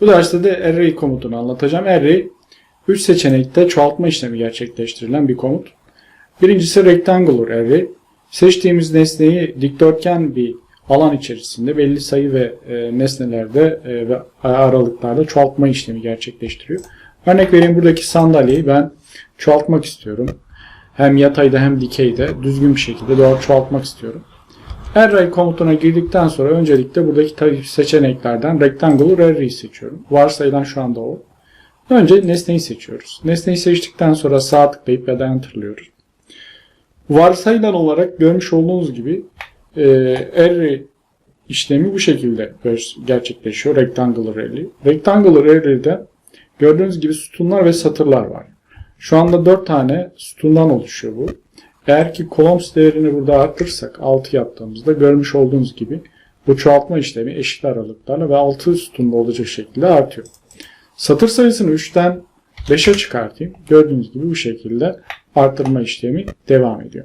Bu derste de array komutunu anlatacağım. Array 3 seçenekte çoğaltma işlemi gerçekleştirilen bir komut. Birincisi rectangular array. Seçtiğimiz nesneyi dikdörtgen bir alan içerisinde belli sayı ve e, nesnelerde e, ve aralıklarda çoğaltma işlemi gerçekleştiriyor. Örnek vereyim buradaki sandalyeyi ben çoğaltmak istiyorum. Hem yatayda hem dikeyde düzgün bir şekilde doğru çoğaltmak istiyorum. Array komutuna girdikten sonra öncelikle buradaki tabii seçeneklerden rectangular array seçiyorum. Varsayılan şu anda o. Önce nesneyi seçiyoruz. Nesneyi seçtikten sonra sağ tıklayıp ya da enter'lıyoruz. Varsayılan olarak görmüş olduğunuz gibi e, array işlemi bu şekilde gerçekleşiyor. Rectangular array. Rectangular array'de gördüğünüz gibi sütunlar ve satırlar var. Şu anda 4 tane sütundan oluşuyor bu. Eğer ki columns değerini burada arttırırsak 6 yaptığımızda görmüş olduğunuz gibi bu çoğaltma işlemi eşit aralıklarla ve 6 sütunlu olacak şekilde artıyor. Satır sayısını 3'ten 5'e çıkartayım. Gördüğünüz gibi bu şekilde arttırma işlemi devam ediyor.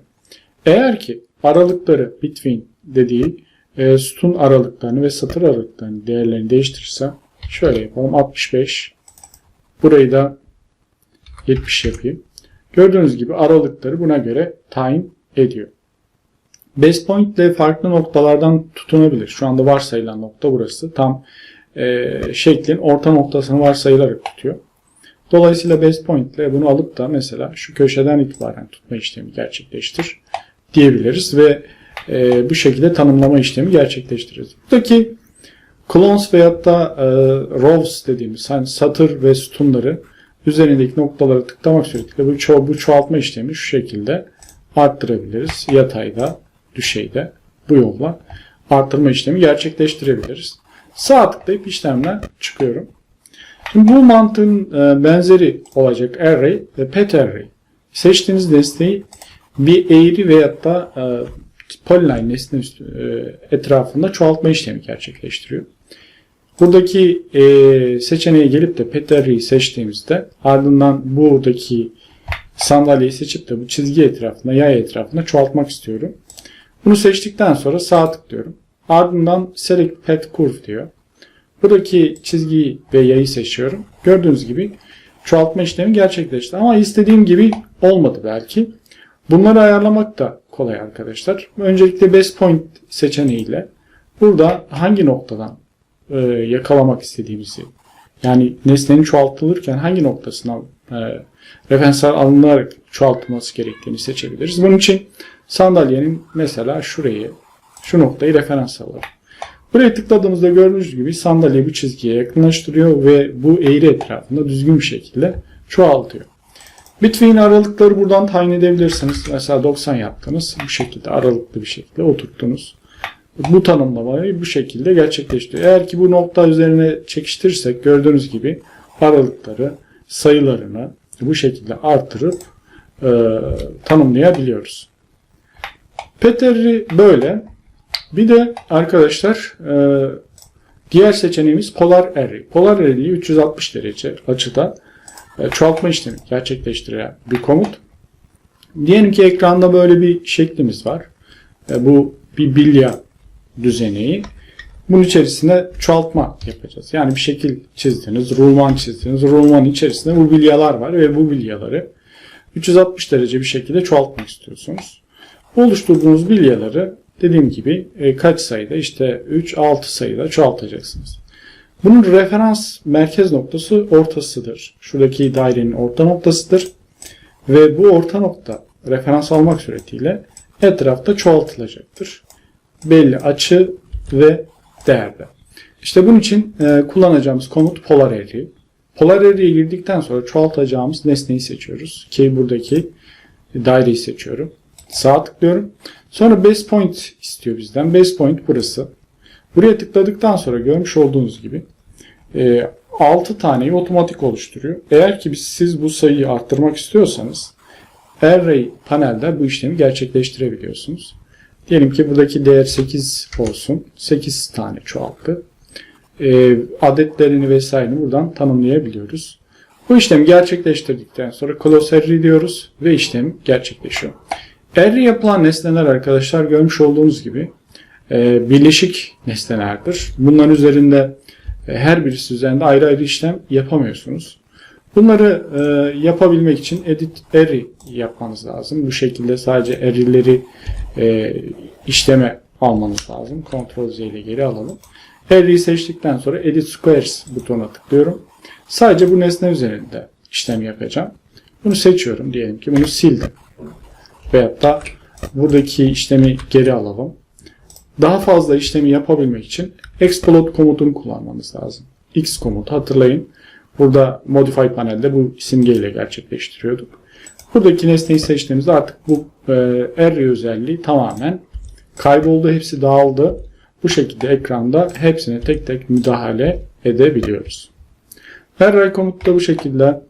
Eğer ki aralıkları between dediği e, sütun aralıklarını ve satır aralıklarını değerlerini değiştirirsem şöyle yapalım 65 burayı da 70 yapayım. Gördüğünüz gibi aralıkları buna göre tayin ediyor. Base point ile farklı noktalardan tutunabilir. Şu anda varsayılan nokta burası. Tam e, şeklin orta noktasını varsayılarak tutuyor. Dolayısıyla base point ile bunu alıp da mesela şu köşeden itibaren tutma işlemi gerçekleştir diyebiliriz ve e, bu şekilde tanımlama işlemi gerçekleştiririz. Buradaki clones veyahut da e, rows dediğimiz hani satır ve sütunları üzerindeki noktaları tıklamak suretiyle bu, ço bu çoğaltma işlemi şu şekilde arttırabiliriz. Yatayda, düşeyde bu yolla arttırma işlemi gerçekleştirebiliriz. Sağ tıklayıp işlemden çıkıyorum. Şimdi bu mantığın e, benzeri olacak array ve pet array. Seçtiğiniz nesneyi bir eğri veyahut da e, polyline nesne e, etrafında çoğaltma işlemi gerçekleştiriyor. Buradaki e, seçeneğe gelip de pet array'i seçtiğimizde ardından buradaki sandalyeyi seçip de bu çizgi etrafında, yay etrafında çoğaltmak istiyorum. Bunu seçtikten sonra sağ tıklıyorum. Ardından select pet curve diyor. Buradaki çizgiyi ve yayı seçiyorum. Gördüğünüz gibi çoğaltma işlemi gerçekleşti. Ama istediğim gibi olmadı belki. Bunları ayarlamak da kolay arkadaşlar. Öncelikle best point seçeneğiyle burada hangi noktadan e, yakalamak istediğimizi yani nesnenin çoğaltılırken hangi noktasına e, referanslar alınarak çoğaltılması gerektiğini seçebiliriz. Bunun için sandalyenin mesela şurayı, şu noktayı referans alalım. Buraya tıkladığımızda gördüğünüz gibi sandalye bu çizgiye yakınlaştırıyor ve bu eğri etrafında düzgün bir şekilde çoğaltıyor. Between aralıkları buradan tayin edebilirsiniz. Mesela 90 yaptınız. Bu şekilde aralıklı bir şekilde oturttunuz. Bu tanımlamayı bu şekilde gerçekleştiriyor. Eğer ki bu nokta üzerine çekiştirirsek gördüğünüz gibi aralıkları, sayılarını bu şekilde artırıp e, tanımlayabiliyoruz. Peteri böyle. Bir de arkadaşlar e, diğer seçeneğimiz Polar Array. Polar Array'i 360 derece açıda e, çoğaltma işlemi gerçekleştiren bir komut. Diyelim ki ekranda böyle bir şeklimiz var. E, bu bir bilya düzeneği. Bunun içerisine çoğaltma yapacağız. Yani bir şekil çizdiniz, rulman çizdiniz. Rulmanın içerisinde bu bilyalar var ve bu bilyaları 360 derece bir şekilde çoğaltmak istiyorsunuz. Bu oluşturduğunuz bilyaları dediğim gibi e, kaç sayıda işte 3 6 sayıda çoğaltacaksınız. Bunun referans merkez noktası ortasıdır. Şuradaki dairenin orta noktasıdır. Ve bu orta nokta referans almak suretiyle etrafta çoğaltılacaktır. Belli açı ve değerde. İşte bunun için e, kullanacağımız komut polar array. Polar array'e girdikten sonra çoğaltacağımız nesneyi seçiyoruz. Ki buradaki daireyi seçiyorum. Sağ tıklıyorum. Sonra base point istiyor bizden. Base point burası. Buraya tıkladıktan sonra görmüş olduğunuz gibi e, 6 taneyi otomatik oluşturuyor. Eğer ki siz bu sayıyı arttırmak istiyorsanız array panelde bu işlemi gerçekleştirebiliyorsunuz. Diyelim ki buradaki değer 8 olsun. 8 tane çoğalttı. E, adetlerini vesaireni buradan tanımlayabiliyoruz. Bu işlemi gerçekleştirdikten sonra close array diyoruz ve işlem gerçekleşiyor. Array yapılan nesneler arkadaşlar görmüş olduğunuz gibi e, birleşik nesnelerdir. Bunların üzerinde e, her birisi üzerinde ayrı ayrı işlem yapamıyorsunuz. Bunları e, yapabilmek için edit array yapmanız lazım. Bu şekilde sadece array'leri e, işleme almanız lazım. Ctrl Z ile geri alalım. Array'i seçtikten sonra Edit Squares butonuna tıklıyorum. Sadece bu nesne üzerinde işlem yapacağım. Bunu seçiyorum. Diyelim ki bunu sildim. Veyahut da buradaki işlemi geri alalım. Daha fazla işlemi yapabilmek için explode komutunu kullanmanız lazım. X komutu hatırlayın. Burada modify panelde bu simgeyle gerçekleştiriyorduk. Buradaki nesneyi seçtiğimizde artık bu e, array özelliği tamamen kayboldu. Hepsi dağıldı. Bu şekilde ekranda hepsine tek tek müdahale edebiliyoruz. Array komutu da bu şekilde